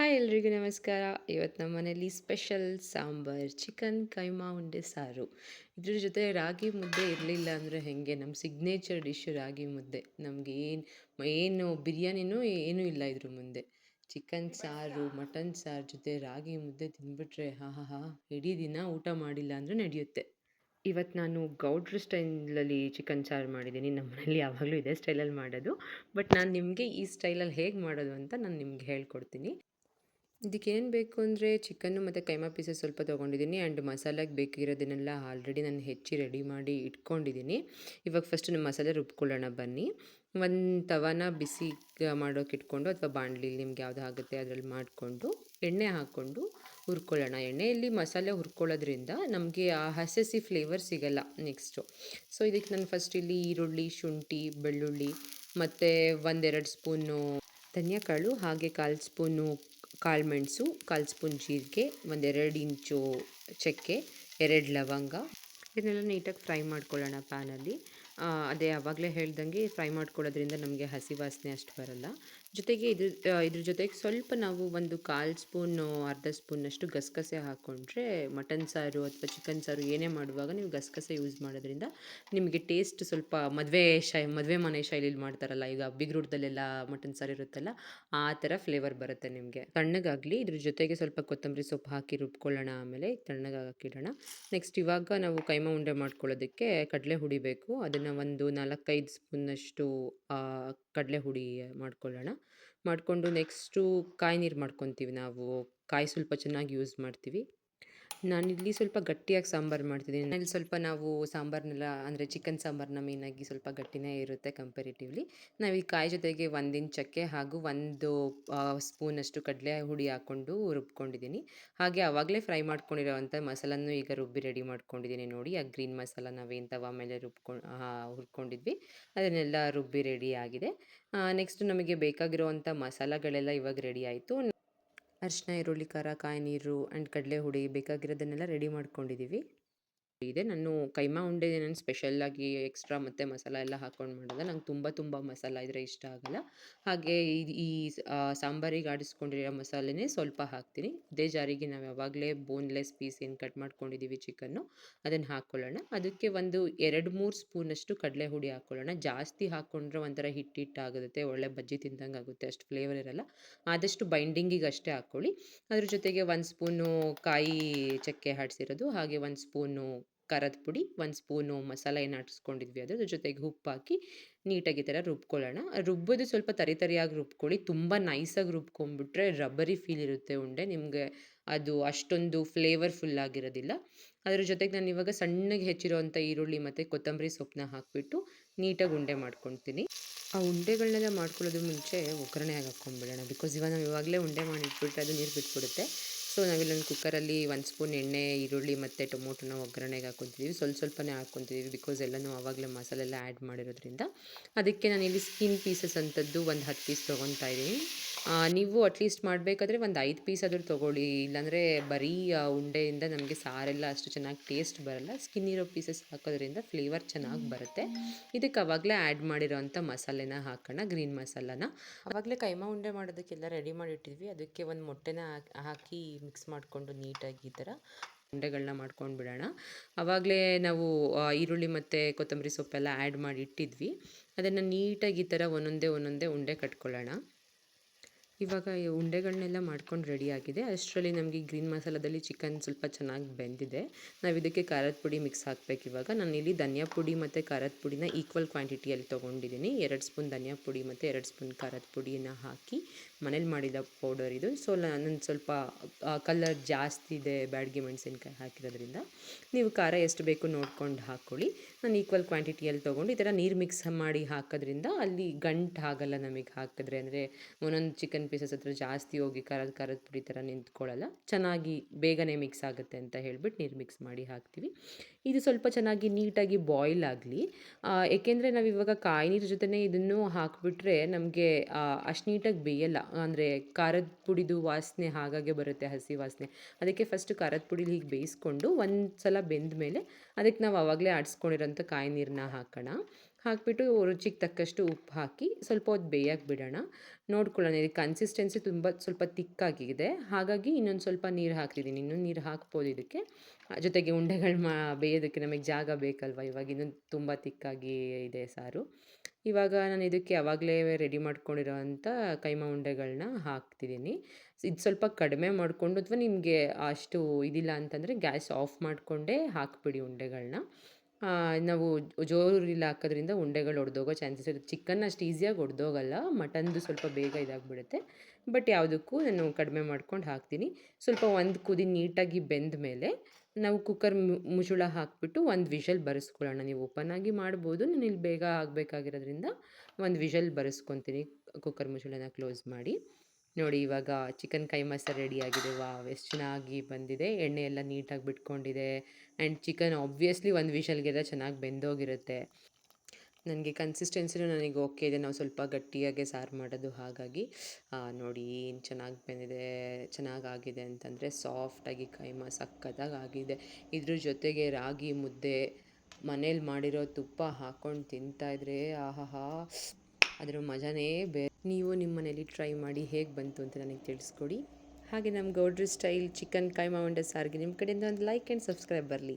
Hi ಎಲ್ರಿಗೂ ನಮಸ್ಕಾರ. ಇವತ್ತು ನಮ್ಮ ಮನೇಲಿ ಸ್ಪೆಷಲ್ ಸಾಂಬಾರ್ ಚಿಕನ್ ಕೈಮಾ, ಉಂಡೆ, ಸಾರು. ಇದ್ರ ಜೊತೆ ರಾಗಿ ಮುದ್ದೆ ಇರಲಿಲ್ಲ ಅಂದರೆ ಹೇಗೆ? ನಮ್ಮ ಸಿಗ್ನೇಚರ್ ಡಿಶ್ ರಾಗಿ ಮುದ್ದೆ. ನಮಗೆ ಏನು ಏನು ಬಿರಿಯಾನಿನೂ ಏನೂ ಇಲ್ಲ ಇದ್ರ ಮುಂದೆ. ಚಿಕನ್ ಸಾರು ಮಟನ್ ಸಾರು ಜೊತೆ ರಾಗಿ ಮುದ್ದೆ ತಿಂದ್ಬಿಟ್ರೆ ಹಾ ಹಾ ಹಾ, ಇಡೀ ದಿನ ಊಟ ಮಾಡಿಲ್ಲ ಅಂದರೆ ನಡೆಯುತ್ತೆ. ಇವತ್ತು ನಾನು ಗೌಡ್ರ ಸ್ಟೈಲಲ್ಲಿ ಚಿಕನ್ ಸಾರು ಮಾಡಿದ್ದೀನಿ. ನಮ್ಮ ಮನೇಲಿ ಯಾವಾಗಲೂ ಇದೇ ಸ್ಟೈಲಲ್ಲಿ ಮಾಡೋದು. ಬಟ್ ನಾನು ನಿಮಗೆ ಈ ಸ್ಟೈಲಲ್ಲಿ ಹೇಗೆ ಮಾಡೋದು ಅಂತ ನಾನು ನಿಮ್ಗೆ ಹೇಳ್ಕೊಡ್ತೀನಿ. ಇದಕ್ಕೇನು ಬೇಕು ಅಂದರೆ ಚಿಕನ್ನು ಮತ್ತು ಕೈಮಾ ಪೀಸಸ್ ಸ್ವಲ್ಪ ತೊಗೊಂಡಿದ್ದೀನಿ ಆ್ಯಂಡ್ ಮಸಾಲೆಗೆ ಬೇಕಿರೋದನ್ನೆಲ್ಲ ಆಲ್ರೆಡಿ ನಾನು ಹೆಚ್ಚಿ ರೆಡಿ ಮಾಡಿ ಇಟ್ಕೊಂಡಿದ್ದೀನಿ. ಇವಾಗ ಫಸ್ಟ್ ನಮ್ಮ ಮಸಾಲೆ ರುಬ್ಕೊಳ್ಳೋಣ ಬನ್ನಿ. ಒಂದು ತವಾನ ಬಿಸಿ ಮಾಡೋಕೆ ಇಟ್ಕೊಂಡು ಅಥವಾ ಬಾಣಲಿಲಿ ನಿಮ್ಗೆ ಯಾವುದು ಆಗುತ್ತೆ ಅದರಲ್ಲಿ ಮಾಡಿಕೊಂಡು ಎಣ್ಣೆ ಹಾಕ್ಕೊಂಡು ಹುರ್ಕೊಳ್ಳೋಣ. ಎಣ್ಣೆಯಲ್ಲಿ ಮಸಾಲೆ ಹುರ್ಕೊಳ್ಳೋದ್ರಿಂದ ನಮಗೆ ಆ ಹಸಸಿ ಫ್ಲೇವರ್ ಸಿಗಲ್ಲ ನೆಕ್ಸ್ಟು ಸೊ ಇದಕ್ಕೆ ನಾನು ಫಸ್ಟ್ ಇಲ್ಲಿ ಈರುಳ್ಳಿ, ಶುಂಠಿ, ಬೆಳ್ಳುಳ್ಳಿ ಮತ್ತು ಒಂದೆರಡು ಸ್ಪೂನು ಧನಿಯಾಕಾಳು, ಹಾಗೆ ಕಾಲು ಸ್ಪೂನು ಕಾಳು ಮೆಣಸು, ಕಾಲು ಸ್ಪೂನ್ ಜೀರಿಗೆ, ಒಂದೆರಡು ಇಂಚು ಚಕ್ಕೆ, ಎರಡು ಲವಂಗ. ಇದನ್ನೆಲ್ಲ ನೀಟಾಗಿ ಫ್ರೈ ಮಾಡ್ಕೊಳ್ಳೋಣ ಪ್ಯಾನಲ್ಲಿ. ಅದೇ ಆವಾಗಲೇ ಹೇಳ್ದಂಗೆ ಫ್ರೈ ಮಾಡ್ಕೊಳ್ಳೋದ್ರಿಂದ ನಮಗೆ ಹಸಿ ವಾಸನೆ ಅಷ್ಟು ಬರಲ್ಲ. ಜೊತೆಗೆ ಇದ್ರ ಇದ್ರ ಜೊತೆಗೆ ಸ್ವಲ್ಪ ನಾವು ಒಂದು ಕಾಲು ಸ್ಪೂನು, ಅರ್ಧ ಸ್ಪೂನಷ್ಟು ಗಸಗಸೆ ಹಾಕ್ಕೊಂಡ್ರೆ ಮಟನ್ ಸಾರು ಅಥವಾ ಚಿಕನ್ ಸಾರು ಏನೇ ಮಾಡುವಾಗ ನೀವು ಗಸಗಸೆ ಯೂಸ್ ಮಾಡೋದ್ರಿಂದ ನಿಮಗೆ ಟೇಸ್ಟ್ ಸ್ವಲ್ಪ ಮದುವೆ ಶೈ, ಮದುವೆ ಮನೆ ಶೈಲಿಲಿ ಮಾಡ್ತಾರಲ್ಲ, ಈಗ ಬಿಗ್ರೂಟದಲ್ಲೆಲ್ಲ ಮಟನ್ ಸಾರು ಇರುತ್ತಲ್ಲ, ಆ ಥರ ಫ್ಲೇವರ್ ಬರುತ್ತೆ ನಿಮಗೆ. ತಣ್ಣಗಾಗಲಿ, ಇದ್ರ ಜೊತೆಗೆ ಸ್ವಲ್ಪ ಕೊತ್ತಂಬರಿ ಸೊಪ್ಪು ಹಾಕಿ ರುಬ್ಕೊಳ್ಳೋಣ ಆಮೇಲೆ ತಣ್ಣಗಾಗಿಡೋಣ ನೆಕ್ಸ್ಟ್ ಇವಾಗ ನಾವು ಕೈಮ ಉಂಡೆ ಮಾಡ್ಕೊಳ್ಳೋದಕ್ಕೆ ಕಡಲೆ ಹುಡಿಬೇಕು ಅದನ್ನು ಒಂದು ನಾಲ್ಕೈದು ಸ್ಪೂನಷ್ಟು ಕಡಲೆ ಹುಡಿ ಮಾಡ್ಕೊಳ್ಳೋಣ. ಮಾಡಿಕೊಂಡು ನೆಕ್ಸ್ಟು ಕಾಯಿ ನೀರು ಮಾಡ್ಕೊತೀವಿ ನಾವು. ಕಾಯಿ ಸ್ವಲ್ಪ ಚೆನ್ನಾಗಿ ಯೂಸ್ ಮಾಡ್ತೀವಿ. ನಾನಿಲ್ಲಿ ಸ್ವಲ್ಪ ಗಟ್ಟಿಯಾಗಿ ಸಾಂಬಾರು ಮಾಡ್ತಿದ್ದೀನಿ. ಇಲ್ಲಿ ಸ್ವಲ್ಪ ನಾವು ಸಾಂಬಾರನ್ನೆಲ್ಲ ಅಂದರೆ ಚಿಕನ್ ಸಾಂಬಾರನ್ನ ಮೇನಾಗಿ ಸ್ವಲ್ಪ ಗಟ್ಟಿನೇ ಇರುತ್ತೆ ಕಂಪೇರಿಟಿವ್ಲಿ ನಾವು ಈ ಕಾಯಿ ಜೊತೆಗೆ ಒಂದಿನ ಚಕ್ಕೆ ಹಾಗೂ ಒಂದು ಸ್ಪೂನಷ್ಟು ಕಡಲೆ ಹುಡಿ ಹಾಕ್ಕೊಂಡು ರುಬ್ಕೊಂಡಿದ್ದೀನಿ. ಹಾಗೆ ಆವಾಗಲೇ ಫ್ರೈ ಮಾಡ್ಕೊಂಡಿರೋವಂಥ ಮಸಾಲನ್ನು ಈಗ ರುಬ್ಬಿ ರೆಡಿ ಮಾಡ್ಕೊಂಡಿದ್ದೀನಿ ನೋಡಿ. ಆ ಗ್ರೀನ್ ಮಸಾಲ ನಾವೇನು ತವ ಮೇಲೆ ರುಬ್ಕೊಂಡು ಹುರ್ಕೊಂಡಿದ್ವಿ. ಅದನ್ನೆಲ್ಲ ರುಬ್ಬಿ ರೆಡಿ ಆಗಿದೆ. ನೆಕ್ಸ್ಟ್ ನಮಗೆ ಬೇಕಾಗಿರುವಂಥ ಮಸಾಲಗಳೆಲ್ಲ ಇವಾಗ ರೆಡಿ ಆಯಿತು. ಅರಿಶಿನ ಈರುಳ್ಳಿ ಖಾರ ಕಾಯಿ ನೀರು ಆ್ಯಂಡ್ ಕಡಲೆ ಹುಡಿ ಬೇಕಾಗಿರೋದನ್ನೆಲ್ಲ ರೆಡಿ ಮಾಡ್ಕೊಂಡಿದ್ದೀವಿ ಇದೆ. ನಾನು ಕೈಮಾ ಉಂಡೆ ನಾನು ಸ್ಪೆಷಲ್ಲಾಗಿ ಎಕ್ಸ್ಟ್ರಾ ಮತ್ತು ಮಸಾಲ ಎಲ್ಲ ಹಾಕ್ಕೊಂಡು ಮಾಡಿದೆ. ನಂಗೆ ತುಂಬ ತುಂಬ ಮಸಾಲ ಇದ್ರೆ ಇಷ್ಟ ಆಗಲ್ಲ. ಹಾಗೆ ಈ ಸಾಂಬಾರಿಗೆ ಆಡಿಸ್ಕೊಂಡಿರೋ ಮಸಾಲೆನೇ ಸ್ವಲ್ಪ ಹಾಕ್ತೀನಿ. ಇದೇ ಜಾರಿಗೆ ನಾವು ಯಾವಾಗಲೇ ಬೋನ್ಲೆಸ್ ಪೀಸ್ ಏನು ಕಟ್ ಮಾಡ್ಕೊಂಡಿದ್ದೀವಿ ಚಿಕನ್ನು, ಅದನ್ನು ಹಾಕ್ಕೊಳ್ಳೋಣ ಅದಕ್ಕೆ ಒಂದು ಎರಡು ಮೂರು ಸ್ಪೂನಷ್ಟು ಕಡಲೆ ಹುಡಿ ಹಾಕ್ಕೊಳ್ಳೋಣ ಜಾಸ್ತಿ ಹಾಕ್ಕೊಂಡ್ರೆ ಒಂಥರ ಹಿಟ್ಟು ಹಿಟ್ಟು ಒಳ್ಳೆ ಬಜ್ಜಿ ತಿಂದಂಗೆ ಆಗುತ್ತೆ, ಅಷ್ಟು ಫ್ಲೇವರ್ ಇರಲ್ಲ. ಆದಷ್ಟು ಬೈಂಡಿಂಗಿಗೆ ಅಷ್ಟೇ ಹಾಕ್ಕೊಳ್ಳಿ ಅದ್ರ ಜೊತೆಗೆ ಒಂದು ಸ್ಪೂನು ಕಾಯಿ ಚಕ್ಕೆ ಹಾಡಿಸಿರೋದು, ಹಾಗೆ ಒಂದು ಸ್ಪೂನು ಖಾರದ ಪುಡಿ, ಒಂದು ಸ್ಪೂನು ಮಸಾಲ ಏನು ಆಟಿಸ್ಕೊಂಡಿದ್ವಿ ಅದ್ರ ಜೊತೆಗೆ ಉಪ್ಪು ಹಾಕಿ ನೀಟಾಗಿ ಥರ ರುಬ್ಕೊಳ್ಳೋಣ. ರುಬ್ಬೋದು ಸ್ವಲ್ಪ ತರಿ ತರಿಯಾಗಿ ರುಬ್ಕೊಳ್ಳಿ. ತುಂಬ ನೈಸಾಗಿ ರುಬ್ಕೊಂಡ್ಬಿಟ್ರೆ ರಬ್ಬರಿ ಫೀಲ್ ಇರುತ್ತೆ ಉಂಡೆ. ನಿಮಗೆ ಅದು ಅಷ್ಟೊಂದು ಫ್ಲೇವರ್ಫುಲ್ ಆಗಿರೋದಿಲ್ಲ. ಅದ್ರ ಜೊತೆಗೆ ನಾನು ಇವಾಗ ಸಣ್ಣಗೆ ಹೆಚ್ಚಿರೋವಂಥ ಈರುಳ್ಳಿ ಮತ್ತು ಕೊತ್ತಂಬರಿ ಸೊಪ್ಪನ್ನ ಹಾಕಿಬಿಟ್ಟು ನೀಟಾಗಿ ಉಂಡೆ ಮಾಡ್ಕೊತೀನಿ. ಆ ಉಂಡೆಗಳನ್ನೆಲ್ಲ ಮಾಡ್ಕೊಳ್ಳೋದು ಮುಂಚೆ ಒಗ್ಗರಣೆಯಾಗಿ ಹಾಕ್ಕೊಂಡ್ಬಿಡೋಣ. ಬಿಕಾಸ್ ಇವಾಗ ನಾವು ಇವಾಗಲೇ ಉಂಡೆ ಮಾಡಿಟ್ಬಿಟ್ರೆ ಅದು ನೀರು ಬಿಟ್ಬಿಡುತ್ತೆ. ಸೊ ನಾವಿಲ್ಲೊಂದು ಕುಕ್ಕರಲ್ಲಿ ಒಂದು ಸ್ಪೂನ್ ಎಣ್ಣೆ, ಈರುಳ್ಳಿ ಮತ್ತು ಟೊಮೊಟೊನ ಒಗ್ಗರಣೆಗೆ ಹಾಕ್ಕೊತಿದ್ದೀವಿ ಸ್ವಲ್ಪ ಸ್ವಲ್ಪನೇ ಹಾಕ್ಕೊತಿದ್ದೀವಿ ಬಿಕಾಸ್ ಎಲ್ಲನೂ ಆವಾಗಲೇ ಮಸಾಲೆ ಎಲ್ಲ ಆ್ಯಡ್ ಮಾಡಿರೋದ್ರಿಂದ. ಅದಕ್ಕೆ ನಾನು ಇಲ್ಲಿ ಸ್ಕಿನ್ ಪೀಸಸ್ ಅಂಥದ್ದು ಒಂದು ಹತ್ತು ಪೀಸ್ ತೊಗೊತಾ ಇದ್ದೀನಿ. ನೀವು ಅಟ್ಲೀಸ್ಟ್ ಮಾಡಬೇಕಾದ್ರೆ ಒಂದು ಐದು ಪೀಸ್ ಆದರೂ ತೊಗೊಳ್ಳಿ. ಇಲ್ಲಾಂದರೆ ಬರೀ ಉಂಡೆಯಿಂದ ನಮಗೆ ಸಾರೆಲ್ಲ ಅಷ್ಟು ಚೆನ್ನಾಗಿ ಟೇಸ್ಟ್ ಬರಲ್ಲ. ಸ್ಕಿನ್ ಇರೋ ಪೀಸಸ್ ಹಾಕೋದ್ರಿಂದ ಫ್ಲೇವರ್ ಚೆನ್ನಾಗಿ ಬರುತ್ತೆ. ಇದಕ್ಕೆ ಅವಾಗಲೇ ಆ್ಯಡ್ ಮಾಡಿರೋವಂಥ ಮಸಾಲೆನ ಹಾಕೋಣ ಗ್ರೀನ್ ಮಸಾಲಾನ. ಅವಾಗಲೇ ಕೈಮಾ ಉಂಡೆ ಮಾಡೋದಕ್ಕೆಲ್ಲ ರೆಡಿ ಮಾಡಿಟ್ಟಿದ್ವಿ. ಅದಕ್ಕೆ ಒಂದು ಮೊಟ್ಟೆನ ಹಾಕಿ ಮಿಕ್ಸ್ ಮಾಡಿಕೊಂಡು ನೀಟಾಗಿ ಈ ಥರ ಉಂಡೆಗಳನ್ನ ಮಾಡ್ಕೊಂಡು ಬಿಡೋಣ. ಅವಾಗಲೇ ನಾವು ಈರುಳ್ಳಿ ಮತ್ತು ಕೊತ್ತಂಬರಿ ಸೊಪ್ಪೆಲ್ಲ ಆ್ಯಡ್ ಮಾಡಿ ಇಟ್ಟಿದ್ವಿ ಅದನ್ನು ನೀಟಾಗಿ ಈ ಥರ ಒಂದೊಂದೇ ಒಂದೊಂದೇ ಉಂಡೆ ಕಟ್ಕೊಳ್ಳೋಣ. ಇವಾಗ ಉಂಡೆಗಳನ್ನೆಲ್ಲ ಮಾಡ್ಕೊಂಡು ರೆಡಿ ಆಗಿದೆ. ಅಷ್ಟರಲ್ಲಿ ನಮಗೆ ಗ್ರೀನ್ ಮಸಾಲದಲ್ಲಿ ಚಿಕನ್ ಸ್ವಲ್ಪ ಚೆನ್ನಾಗಿ ಬೆಂದಿದೆ. ನಾವು ಇದಕ್ಕೆ ಖಾರದ ಪುಡಿ ಮಿಕ್ಸ್ ಹಾಕ್ಬೇಕು ಇವಾಗ. ನಾನು ಇಲ್ಲಿ ಧನಿಯಾ ಪುಡಿ ಮತ್ತು ಖಾರದ ಪುಡಿನ ಈಕ್ವಲ್ ಕ್ವಾಂಟಿಟಿಯಲ್ಲಿ ತೊಗೊಂಡಿದ್ದೀನಿ ಎರಡು ಸ್ಪೂನ್ ಧನಿಯಾ ಪುಡಿ ಮತ್ತು ಎರಡು ಸ್ಪೂನ್ ಖಾರದ ಪುಡಿನ ಹಾಕಿ ಮನೇಲಿ ಮಾಡಿದ ಪೌಡರ್ ಇದು. ಸೊ ನನ್ನ ಸ್ವಲ್ಪ ಕಲರ್ ಜಾಸ್ತಿ ಇದೆ ಬ್ಯಾಡ್ಗೆ ಮೆಣಸಿನ್ಕಾಯಿ ಹಾಕಿರೋದ್ರಿಂದ ನೀವು ಖಾರ ಎಷ್ಟು ಬೇಕು ನೋಡ್ಕೊಂಡು ಹಾಕ್ಕೊಳ್ಳಿ ನಾನು ಈಕ್ವಲ್ ಕ್ವಾಂಟಿಟಿಯಲ್ಲಿ ತೊಗೊಂಡು ಈ ಥರ ನೀರು ಮಿಕ್ಸ್ ಮಾಡಿ ಹಾಕೋದ್ರಿಂದ ಅಲ್ಲಿ ಗಂಟು ಆಗಲ್ಲ ನಮಗೆ ಹಾಕಿದ್ರೆ. ಅಂದರೆ ಒಂದೊಂದು ಚಿಕನ್ ಪೀಸಸ್ ಹತ್ರ ಜಾಸ್ತಿ ಹೋಗಿ ಖಾರದ ಖಾರದ ಪುಡಿ ಥರ ನಿಂತ್ಕೊಳ್ಳಲ್ಲ. ಚೆನ್ನಾಗಿ ಬೇಗನೆ ಮಿಕ್ಸ್ ಆಗುತ್ತೆ ಅಂತ ಹೇಳ್ಬಿಟ್ಟು ನೀರು ಮಿಕ್ಸ್ ಮಾಡಿ ಹಾಕ್ತೀವಿ. ಇದು ಸ್ವಲ್ಪ ಚೆನ್ನಾಗಿ ನೀಟಾಗಿ ಬಾಯ್ಲ್ ಆಗಲಿ. ಏಕೆಂದರೆ ನಾವು ಇವಾಗ ಕಾಯಿ ನೀರು ಜೊತೆನೇ ಇದನ್ನು ಹಾಕಿಬಿಟ್ರೆ ನಮಗೆ ಅಷ್ಟು ನೀಟಾಗಿ ಬೇಯಲ್ಲ. ಅಂದರೆ ಖಾರದ ಪುಡಿದು ವಾಸನೆ ಹಾಗಾಗೆ ಬರುತ್ತೆ, ಹಸಿ ವಾಸನೆ. ಅದಕ್ಕೆ ಫಸ್ಟ್ ಖಾರದ ಪುಡಿಲಿ ಹೀಗೆ ಬೇಯಿಸ್ಕೊಂಡು ಒಂದು ಸಲ ಬೆಂದ ಮೇಲೆ ಅದಕ್ಕೆ ನಾವು ಆವಾಗಲೇ ಆಡಿಸ್ಕೊಂಡಿರೋಂಥ ಕಾಯಿ ನೀರನ್ನ ಹಾಕೋಣ. ಹಾಕಿಬಿಟ್ಟು ರುಚಿಗೆ ತಕ್ಕಷ್ಟು ಉಪ್ಪು ಹಾಕಿ ಸ್ವಲ್ಪ ಹೊತ್ತು ಬೇಯಕ್ಕೆ ಬಿಡೋಣ. ನೋಡ್ಕೊಳ್ಳೋಣ ಇದು ಕನ್ಸಿಸ್ಟೆನ್ಸಿ ತುಂಬ ಸ್ವಲ್ಪ ತಿಕ್ಕಾಗಿದೆ. ಹಾಗಾಗಿ ಇನ್ನೊಂದು ಸ್ವಲ್ಪ ನೀರು ಹಾಕ್ತಿದ್ದೀನಿ. ಇನ್ನೊಂದು ನೀರು ಹಾಕ್ಬೋದು ಇದಕ್ಕೆ. ಜೊತೆಗೆ ಉಂಡೆಗಳು ಮಾ, ಬೇಯೋದಕ್ಕೆ ನಮಗೆ ಜಾಗ ಬೇಕಲ್ವ? ಇವಾಗ ಇನ್ನೊಂದು ತುಂಬ ತಿಕ್ಕಾಗಿ ಇದೆ ಸಾರು. ಇವಾಗ ನಾನು ಇದಕ್ಕೆ ಯಾವಾಗಲೇ ರೆಡಿ ಮಾಡ್ಕೊಂಡಿರೋವಂಥ ಕೈಮಾ ಉಂಡೆಗಳನ್ನ ಹಾಕ್ತಿದ್ದೀನಿ. ಇದು ಸ್ವಲ್ಪ ಕಡಿಮೆ ಮಾಡಿಕೊಂಡು ಅಥವಾ ನಿಮಗೆ ಅಷ್ಟು ಇದಿಲ್ಲ ಅಂತಂದರೆ ಗ್ಯಾಸ್ ಆಫ್ ಮಾಡಿಕೊಂಡೇ ಹಾಕಿಬಿಡಿ ಉಂಡೆಗಳನ್ನ ನಾವು ಜೋರಿಲ್ಲ ಹಾಕೋದ್ರಿಂದ ಉಂಡೆಗಳು ಒಡೆದೋಗೋ ಚಾನ್ಸಸ್ ಇರುತ್ತೆ. ಚಿಕನ್ ಅಷ್ಟು ಈಸಿಯಾಗಿ ಒಡೆದೋಗಲ್ಲ ಮಟನ್ದು ಸ್ವಲ್ಪ ಬೇಗ ಇದಾಗ್ಬಿಡುತ್ತೆ. ಬಟ್ ಯಾವುದಕ್ಕೂ ನಾನು ಕಡಿಮೆ ಮಾಡ್ಕೊಂಡು ಹಾಕ್ತೀನಿ. ಸ್ವಲ್ಪ ಒಂದು ಕುದಿ ನೀಟಾಗಿ ಬೆಂದ ಮೇಲೆ ನಾವು ಕುಕ್ಕರ್ ಮುಚ್ಚಳ ಹಾಕಿಬಿಟ್ಟು ಒಂದು ವಿಷಲ್ ಬರೆಸ್ಕೊಳ್ಳೋಣ. ನೀವು ಓಪನ್ ಆಗಿ ಮಾಡ್ಬೋದು, ನಾನು ಇಲ್ಲಿ ಬೇಗ ಆಗಬೇಕಾಗಿರೋದ್ರಿಂದ ಒಂದು ವಿಷಲ್ ಬರೆಸ್ಕೊತೀನಿ ಕುಕ್ಕರ್ ಮುಚ್ಚಳನ ಕ್ಲೋಸ್ ಮಾಡಿ. ನೋಡಿ ಇವಾಗ ಚಿಕನ್ ಕೈ ಮಸಾಲ ರೆಡಿಯಾಗಿದೆ ವಾ ಎಷ್ಟು ಚೆನ್ನಾಗಿ ಬಂದಿದೆ. ಎಣ್ಣೆ ಎಲ್ಲ ನೀಟಾಗಿ ಬಿಟ್ಕೊಂಡಿದೆ. ಆ್ಯಂಡ್ ಚಿಕನ್ ಆಬ್ವಿಯಸ್ಲಿ ಒಂದು ವಿಷಲ್ಗೆಲ್ಲ ಚೆನ್ನಾಗಿ ಬೆಂದೋಗಿರುತ್ತೆ. ನನಗೆ ಕನ್ಸಿಸ್ಟೆನ್ಸಿನೂ ನನಗೆ ಓಕೆ ಇದೆ. ನಾವು ಸ್ವಲ್ಪ ಗಟ್ಟಿಯಾಗೆ ಸಾರು ಮಾಡೋದು ಹಾಗಾಗಿ ನೋಡಿ ಏನು ಚೆನ್ನಾಗಿ ಬಂದಿದೆ ಚೆನ್ನಾಗಾಗಿದೆ ಅಂತಂದರೆ ಸಾಫ್ಟಾಗಿ ಕೈಮಾ ಸಕ್ಕತ್ತಾಗಿ ಆಗಿದೆ. ಇದ್ರ ಜೊತೆಗೆ ರಾಗಿ ಮುದ್ದೆ, ಮನೇಲಿ ಮಾಡಿರೋ ತುಪ್ಪ ಹಾಕ್ಕೊಂಡು ತಿಂತಾಯಿದ್ರೆ ಆಹಾಹಾ, ಅದರ ಮಜಾನೇ ಬೇರೆ. ನೀವು ನಿಮ್ಮ ಮನೇಲಿ ಟ್ರೈ ಮಾಡಿ ಹೇಗೆ ಬಂತು ಅಂತ ನನಗೆ ತಿಳಿಸ್ಕೊಡಿ. ಹಾಗೆ ನಮ್ಮ ಗೌಡ್ರ ಸ್ಟೈಲ್ ಚಿಕನ್ ಕೈಮಾ ಉಂಡೆ ಸಾರಿಗೆ ನಿಮ್ಮ ಕಡೆಯಿಂದ ಒಂದು ಲೈಕ್ ಆ್ಯಂಡ್ ಸಬ್ಸ್ಕ್ರೈಬ್ ಬರಲಿ.